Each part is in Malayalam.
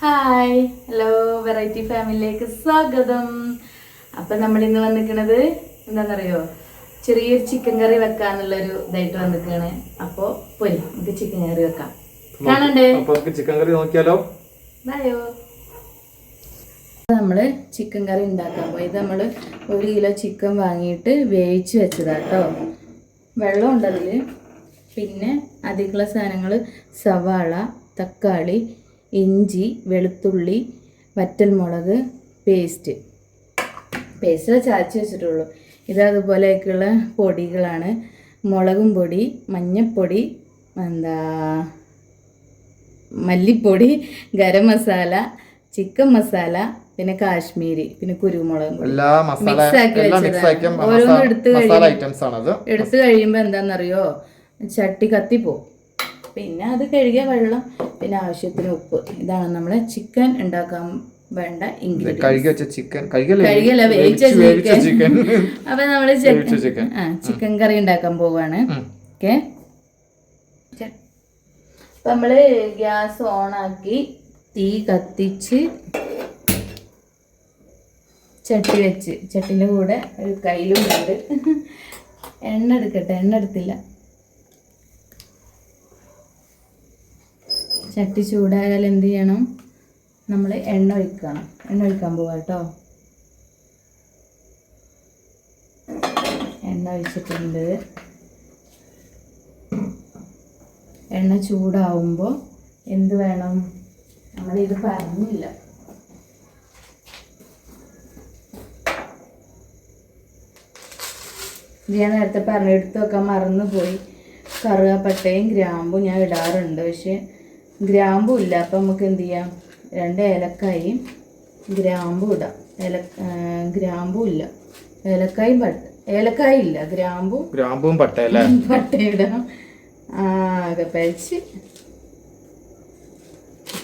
ഹായ് ഹലോ വെറൈറ്റി ഫാമിലിയിലേക്ക് സ്വാഗതം. അപ്പൊ നമ്മൾ ഇന്ന് വന്നിക്കണത് എന്താണെന്നറിയോ? ചെറിയൊരു ചിക്കൻ കറി വെക്കാന്നുള്ളൊരു ഇതായിട്ട് വന്നിക്കാണ് അപ്പോ പോരി നമുക്ക് ചിക്കൻ കറി വെക്കാം. കാണണ്ടേ? ചിക്കൻ കറി നോക്കിയാലോ? ബായോ നമ്മൾ ചിക്കൻ കറി ഉണ്ടാക്കാൻ പോയി. ഇത് നമ്മൾ ഒരു കിലോ ചിക്കൻ വാങ്ങിയിട്ട് വേവിച്ച് വെച്ചതാട്ടോ. വെള്ളം ഉണ്ട് അതിൽ പിന്നെ അധികമുള്ള സാധനങ്ങൾ സവാള തക്കാളി ഇഞ്ചി വെളുത്തുള്ളി വറ്റൽമുളക് പേസ്റ്റ്. പേസ്റ്റ് ചാച്ചി വെച്ചിട്ടുള്ളൂ. ഇത് അതുപോലെയൊക്കെയുള്ള പൊടികളാണ്. മുളകും പൊടി മഞ്ഞൾപ്പൊടി എന്താ മല്ലിപ്പൊടി ഗരം മസാല ചിക്കൻ മസാല പിന്നെ കാശ്മീരി പിന്നെ കുരുമുളകും എല്ലാ മസാല ഓരോന്നും എടുത്ത് മസാല കഴിയുമ്പോ- ഐറ്റംസ് ആണത്. എടുത്തു കഴിയുമ്പോൾ എന്താണെന്നറിയോ ചട്ടി കത്തിപ്പോവും. പിന്നെ അത് കഴുകിയ വെള്ളം പിന്നെ ആവശ്യത്തിന് ഉപ്പ്. ഇതാണ് നമ്മൾ ചിക്കൻ ഉണ്ടാക്കാൻ വേണ്ട ചിക്കൻ കഴുകിയല്ലേ? വേവിച്ച ചിക്കൻ അപ്പൊ നമ്മൾ ചിക്കൻ ചിക്കൻ ആ ചിക്കൻ കറി ഉണ്ടാക്കാൻ പോവാണ്. ഓക്കെ. അപ്പൊ നമ്മൾ ഗ്യാസ് ആക്കി തീ കത്തിച്ച് ചട്ടി വെച്ച്. ചട്ടിന്റെ കൂടെ ഒരു കയ്യിലും ഉണ്ട് എണ്ണ എടുക്കട്ടെ എണ്ണ എടുത്തില്ല. ചട്ടി ചൂടായാൽ എന്ത് ചെയ്യണം? നമ്മൾ എണ്ണ ഒഴിക്കണം. എണ്ണ ഒഴിക്കാൻ പോവാ കേട്ടോ. എണ്ണ ഒഴിച്ചിട്ടുണ്ട്. എണ്ണ ചൂടാവുമ്പോൾ എന്ത് വേണം? നമ്മളിത് പറഞ്ഞില്ല. ഇത് ഞാൻ നേരത്തെ പറഞ്ഞെടുത്തൊക്കെ എടുത്ത് വെക്കാൻ മറന്നു പോയി കറുകപ്പട്ടയും ഗ്രാമ്പും ഞാൻ ഇടാറുണ്ട്. പക്ഷെ ഗ്രാമ്പും ഇല്ല. അപ്പം നമുക്ക് എന്ത് ചെയ്യാം? രണ്ട് ഏലക്കായും ഗ്രാമ്പും ഇടാം. ഏല ഗ്രാമ്പും ഇല്ല. ഏലക്കായും പട്ട ഏലക്കായ ഇല്ല. ഗ്രാമ്പും ഗ്രാമ്പും പട്ടയല്ലേ പട്ടയിടാം ആകെ പഴിച്ച്.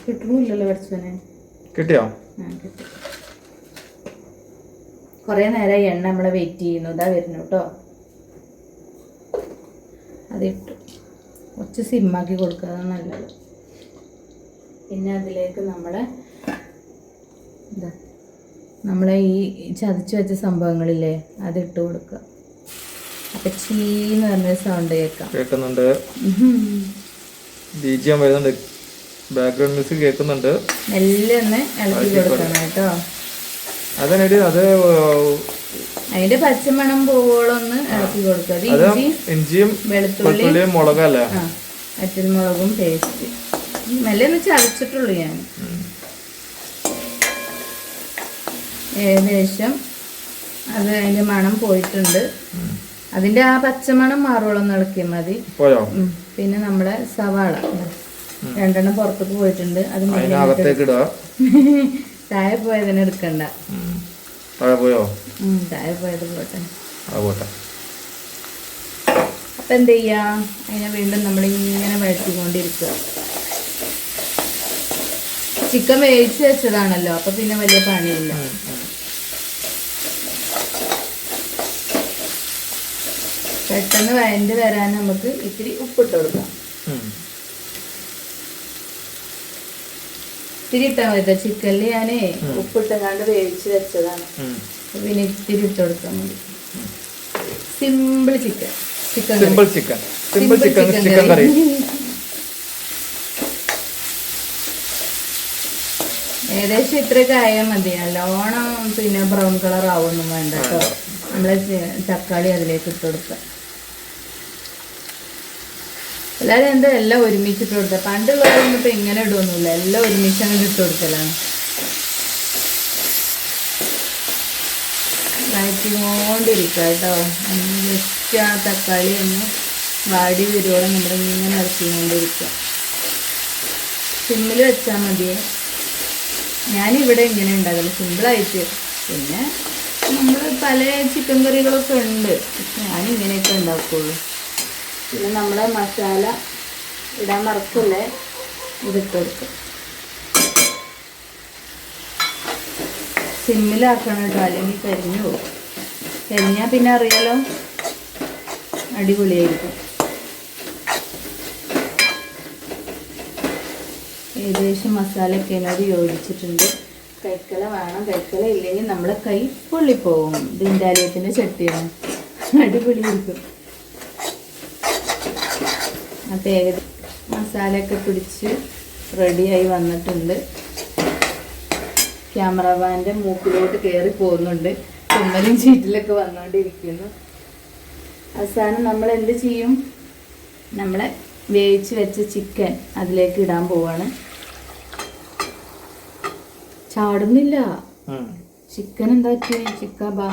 കിട്ടണില്ലല്ലോ പഠിച്ചവനെ കിട്ടിയോ? കിട്ടി. കുറേ നേരമായി എണ്ണ നമ്മളെ വെയിറ്റ് ചെയ്യുന്നു. ഇതാ വരുന്നു കേട്ടോ അതിട്ടു. കുറച്ച് സിമ്മാക്കി കൊടുക്കുന്നത് നല്ലത്. പിന്നെ അതിലേക്ക് നമ്മളെ ഇതാ നമ്മളെ ഈ ചതച്ച് വെച്ച സംഭവങ്ങളില്ലേ അതിട്ട് കൊടുക്കുക. അപ്പൊ ചീന്ന് പറഞ്ഞ സൗണ്ട് കേൾക്കാം. കേൾക്കുന്നുണ്ട്. ബീജിയം വരുന്നുണ്ട്. ബാക്ക്ഗ്രൗണ്ട് മ്യൂസിക് കേൾക്കുന്നുണ്ട്. മെല്ലെ ഒന്ന് ഇളക്കി കൊടുക്കണം കേട്ടോ. അതിനടി അത് അതിന്റെ പച്ചമണം പോവോളം ഒന്ന് ഇളക്കി കൊടുക്കുക. അത് അത് ഇഞ്ചി ഇഞ്ചിയും വെളുത്തുള്ളി വെളുത്തുള്ളിയും മുളകല്ലേ? ആ അറ്റൽമുളകും പേസ്റ്റ് മെല്ലെ ഒന്ന് ചതച്ചിട്ടുള്ളൂ ഞാൻ. ഏകദേശം അത് അതിന്റെ മണം പോയിട്ടുണ്ട്. അതിന്റെ ആ പച്ചമണം മാറുവോളം ഇളക്കിയാൽ മതി. പിന്നെ നമ്മളെ സവാള. രണ്ടെണ്ണം പുറത്തേക്ക് പോയിട്ടുണ്ട്. അത് താഴെ പോയതിനെ എടുക്കണ്ട. താഴെ പോയോ? താഴെ പോയത് പോട്ടെ. പോട്ടെ. അപ്പൊ എന്ത് ചെയ്യാ അതിനെ വീണ്ടും നമ്മൾ ഇങ്ങനെ വഴറ്റിക്കൊണ്ടിരിക്കുക. ചിക്കൻ വേവിച്ച് വെച്ചതാണല്ലോ അപ്പൊ പിന്നെ വലിയ പണിയില്ല. പെട്ടെന്ന് വഴണ്ട് വരാൻ നമുക്ക് ഇത്തിരി ഉപ്പിട്ട് കൊടുക്കാം. ഇത്തിരി ഇട്ടാൽ മതി ചിക്കനിൽ ചിക്കനിൽ ഞാൻ ഉപ്പിട്ടങ്ങാണ്ട് വേവിച്ച് വെച്ചതാണ്. പിന്നെ ഇത്തിരി ഇട്ട് കൊടുക്കാൻ മതി. Simple chicken. Chicken simple chicken. Simple chicken chicken curry. ഏകദേശം ഇത്രയൊക്കെ ആയാൽ മതി. നല്ലോണം പിന്നെ ബ്രൗൺ കളർ ആവൊന്നും വേണ്ട കേട്ടോ നമ്മളെ തക്കാളി അതിലേക്ക് ഇട്ട് കൊടുക്കുക എല്ലാവരും എന്താ എല്ലാം ഒരുമിച്ച് ഇട്ട് കൊടുക്കുക പണ്ടുള്ളവരൊന്നും ഇപ്പം ഇങ്ങനെ ഇടുമൊന്നുമില്ല എല്ലാം ഒരുമിച്ച് അങ്ങനെ ഇട്ട് കൊടുക്കലാണ്. വഴറ്റിക്കൊണ്ടിരിക്കുക കേട്ടോ ജസ്റ്റ് ആ തക്കാളി ഒന്ന് വാടി വരുവോളം നമ്മളിങ്ങനെ ഇറക്കിക്കൊണ്ടിരിക്കുക സിമ്മിൽ വെച്ചാൽ മതിയേ. ഞാനിവിടെ ഇങ്ങനെ ഉണ്ടാകൽ സിമ്പിളായിട്ട്. പിന്നെ നമ്മൾ പല ചിക്കൻ കറികളൊക്കെ ഉണ്ട്. ഞാനിങ്ങനെയൊക്കെ ഉണ്ടാക്കുള്ളൂ. പിന്നെ നമ്മളെ മസാല ഇടാൻ മറക്കല്ലേ? ഇതിട്ട് കൊടുക്കും സിമ്മിലാക്കണം കേട്ടോ. അല്ലെങ്കിൽ കരിഞ്ഞു പോകും. കരിഞ്ഞാൽ പിന്നെ അറിയാലോ? അടിപൊളിയായിരിക്കും. ഏകദേശം മസാലയൊക്കെ അതിനോട് യോജിച്ചിട്ടുണ്ട്. കൈക്കല വേണം. കൈക്കല ഇല്ലെങ്കിൽ നമ്മളെ കൈ പൊള്ളിപ്പോകും ദിൻഡാലയത്തിന്റെ ചട്ടിയാണ്. അടിപൊളിയായിരിക്കും. അപ്പം ഏകദേശം മസാലയൊക്കെ പിടിച്ച് റെഡിയായി വന്നിട്ടുണ്ട്. ക്യാമറമാന്റെ മൂക്കിലോട്ട് കയറി പോകുന്നുണ്ട്. തുമ്മലും ചീറ്റിലൊക്കെ വന്നുകൊണ്ടിരിക്കുന്നു അവസാനം നമ്മൾ എന്ത് ചെയ്യും? നമ്മളെ വേവിച്ച് വെച്ച ചിക്കൻ അതിലേക്ക് ഇടാൻ പോവാണ്. ചാടുന്നില്ല. ചിക്കൻ എന്താ ചിക്ക ബാ.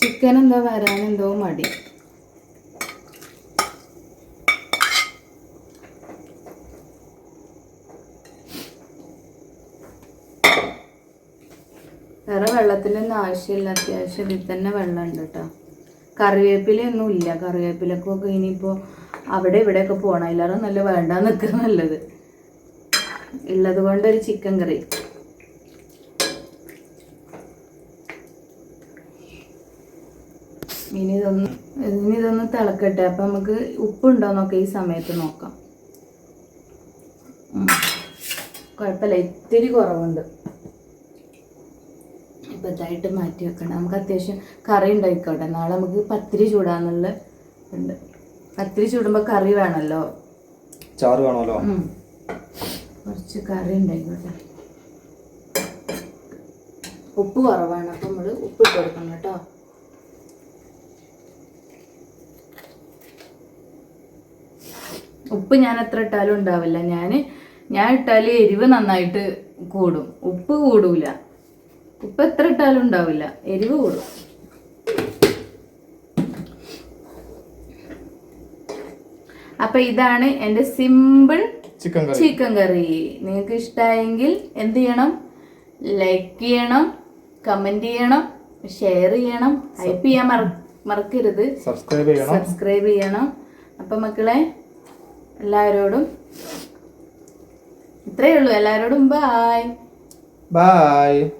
ചിക്കൻ എന്താ വരാൻ എന്തോ മടി. വേറെ വെള്ളത്തിനൊന്നും ആവശ്യമില്ല. അത്യാവശ്യം ഇതിൽ തന്നെ വെള്ളം ഉണ്ട് കേട്ടോ. കറിവേപ്പിലയൊന്നും ഇല്ല കറിവേപ്പിലക്കൊക്കെ ഇനിയിപ്പോൾ അവിടെ ഇവിടെയൊക്കെ പോകണം എല്ലാവരും നല്ല വേണ്ട നിൽക്കുക നല്ലത്. ഉള്ളത് കൊണ്ട് ഒരു ചിക്കൻ കറി. ഇനി ഇതൊന്ന് ഇനി ഇതൊന്ന് തിളക്കട്ടെ. അപ്പം നമുക്ക് ഉപ്പുണ്ടോന്നൊക്കെ ഈ സമയത്ത് നോക്കാം. കുഴപ്പമില്ല. ഇത്തിരി കുറവുണ്ട്. ഇതായിട്ട് മാറ്റി വെക്കണം. നമുക്ക് അത്യാവശ്യം കറി ഉണ്ടായിക്കോട്ടെ. നാളെ നമുക്ക് പത്തിരി ചൂടാന്നുള്ള ഉണ്ട്. പത്തിരി ചൂടുമ്പോൾ കറി വേണമല്ലോ ചാറ് വേണമല്ലോ. കുറച്ച് കറി ഉണ്ടായിക്കോട്ടെ. ഉപ്പ് കുറവാണ്. അപ്പം നമ്മൾ ഉപ്പ് ഇട്ട് കൊടുക്കണം കേട്ടോ. ഉപ്പ് ഞാൻ എത്ര ഇട്ടാലും ഉണ്ടാവില്ല. ഞാൻ ഞാൻ ഇട്ടാൽ എരിവ് നന്നായിട്ട് കൂടും. ഉപ്പ് കൂടൂല. ഉപ്പ് എത്ര ഇട്ടാലും ഉണ്ടാവില്ല. എരിവ് കൂടും. അപ്പൊ ഇതാണ് എന്റെ സിമ്പിൾ ചിക്കൻ കറി. നിങ്ങൾക്ക് ഇഷ്ടമായെങ്കിൽ എന്ത് ചെയ്യണം? ലൈക്ക് ചെയ്യണം കമന്റ് ചെയ്യണം ഷെയർ ചെയ്യണം. ഹൈപ്പ് ചെയ്യാൻ മറ- മറക്കരുത്. സബ്സ്ക്രൈബ് ചെയ്യണം. സബ്സ്ക്രൈബ് ചെയ്യണം. അപ്പൊ മക്കളെ എല്ലാവരോടും ഇത്രയേ ഉള്ളൂ. എല്ലാവരോടും ബായ് ബൈ